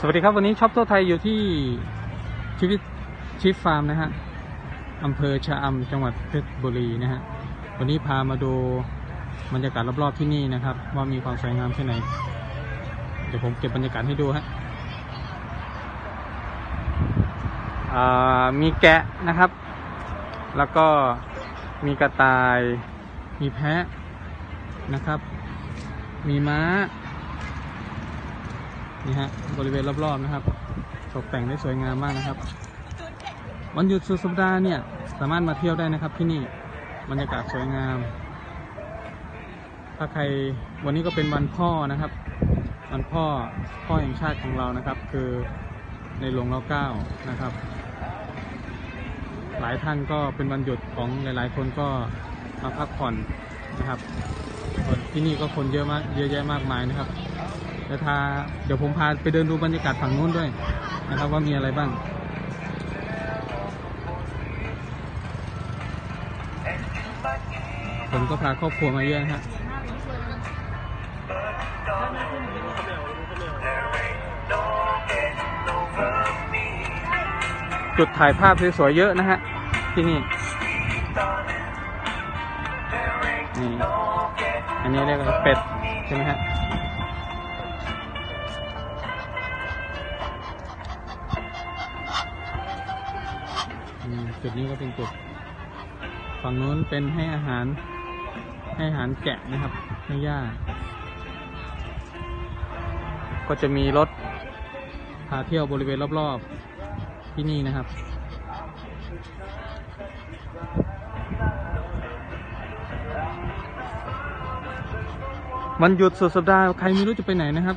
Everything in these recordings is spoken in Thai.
สวัสดีครับ วันนี้ช็อปตัวไทยอยู่ที่ชีวิตชิฟฟาร์มนะฮะอำเภอชะอำจังหวัดเพชรบุรีนะฮะวันนี้พามาดูบรรยากาศรอบๆที่นี่นะครับ ว่ามีความสวยงามแค่ไหน เดี๋ยวผมเก็บบรรยากาศให้ดูฮะมีแกะนะครับ แล้วก็มีกระต่าย มีแพะนะครับ มีม้า นี่ฮะบริเวณรอบๆนะครับ ตกแต่งได้สวยงามมากนะครับ วันหยุดสุดสัปดาห์เนี่ยสามารถมาเที่ยวได้นะครับที่นี่บรรยากาศสวยงาม ถ้าใครวันนี้ก็เป็นวันพ่อนะครับ วันพ่อพ่อแห่งชาติของเรานะครับ คือในหลวงรัชกาลนะครับ หลายท่านก็เป็นวันหยุดของหลาย ๆ คนก็มาพักผ่อนนะครับ ที่นี่ก็คนเยอะมากเยอะแยะมากมายนะครับ เดี๋ยวพาเดี๋ยวผมพาไปเดินดูบรรยากาศฝั่งนู้นด้วยนะครับว่ามีอะไรบ้างผมก็พาครอบครัวมาเยอะนะฮะจุดถ่ายภาพสวยๆเยอะนะฮะ ที่นี่นี่ อันนี้เรียกว่าเป็ด ใช่ไหมฮะ จุดนี้ก็เป็นจุดฝั่งนู้นเป็นให้อาหาร ให้อาหารแกะนะครับ ให้หญ้า ก็จะมีรถพาเที่ยวบริเวณรอบๆ ที่นี่นะครับวันหยุดสุดสัปดาห์ใครไม่รู้จะไปไหนนะครับ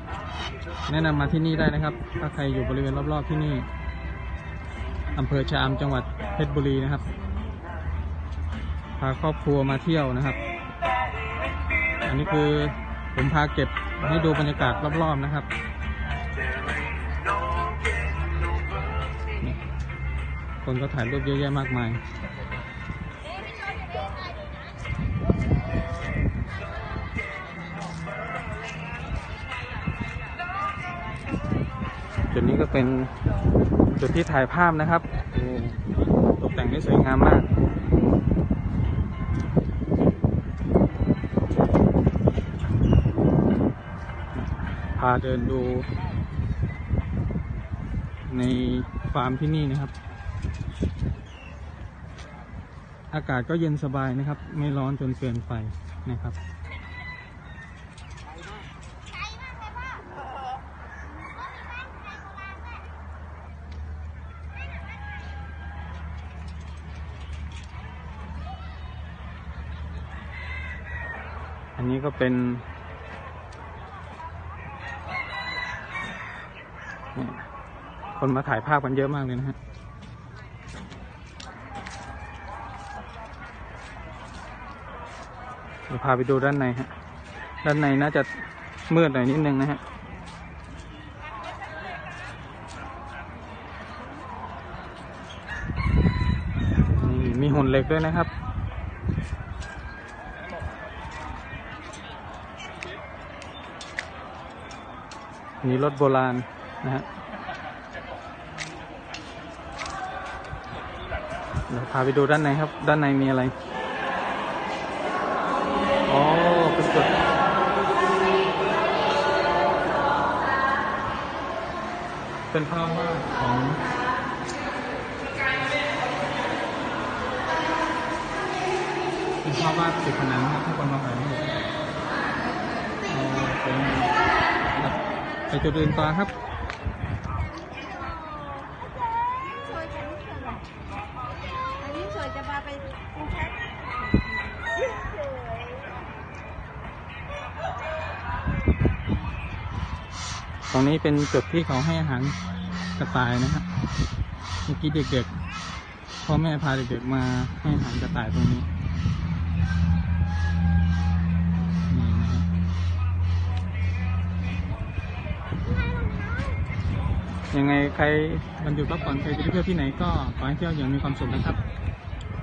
แนะนำมาที่นี่ได้นะครับ ถ้าใครอยู่บริเวณรอบๆที่นี่ อำเภอชะอำจังหวัดเพชรบุรีนะครับ พาครอบครัวมาเที่ยวนะครับ อันนี้คือผมพาเก็บให้ดูบรรยากาศรอบๆนะครับคนก็ถ่ายรูปเยอะแยะมากมาย เป็นจุดที่ถ่ายภาพนะครับ ตกแต่งได้สวยงามมากพาเดินดู ในฟาร์มที่นี่นะครับ อากาศก็เย็นสบายนะครับ ไม่ร้อนจนเกินไปนะครับ อันนี้ก็เป็นคนมาถ่ายภาพกันเยอะมากเลยนะฮะเดี๋ยวพาไปดูด้านในฮะ ด้านในน่าจะมืดหน่อยนิดนึงนะฮะมีหุ่นเหล็กด้วยนะครับ มีรถโบราณนะฮะเดี๋ยวพาไปดูด้านในครับ ด้านในมีอะไร อ๋อเป็นจุดเป็นภาพวาดของเป็นภาพวาดติดผนังนะครับทุกคนมาถ่ายรูปอ๋อเป็น ไปจุดอื่นต่อครับช่วยฉันเถอนนี้ช่วยจะพาไปกรุงเทพสวยตรงนี้เป็นจุดที่เขาให้อาหารกระต่ายนะฮะเมื่อกี้เด็กๆ พ่อแม่พาเด็กๆมาให้อาหารกระต่ายตรงนี้ นี่นะฮะ ยังไงใครวันหยุดพักผ่อนใครจะไปเที่ยวที่ไหนก็ขอให้เที่ยวอย่างมีความสุขนะครับ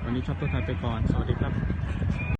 วันนี้ชอบตัวไทยไปก่อน สวัสดีครับ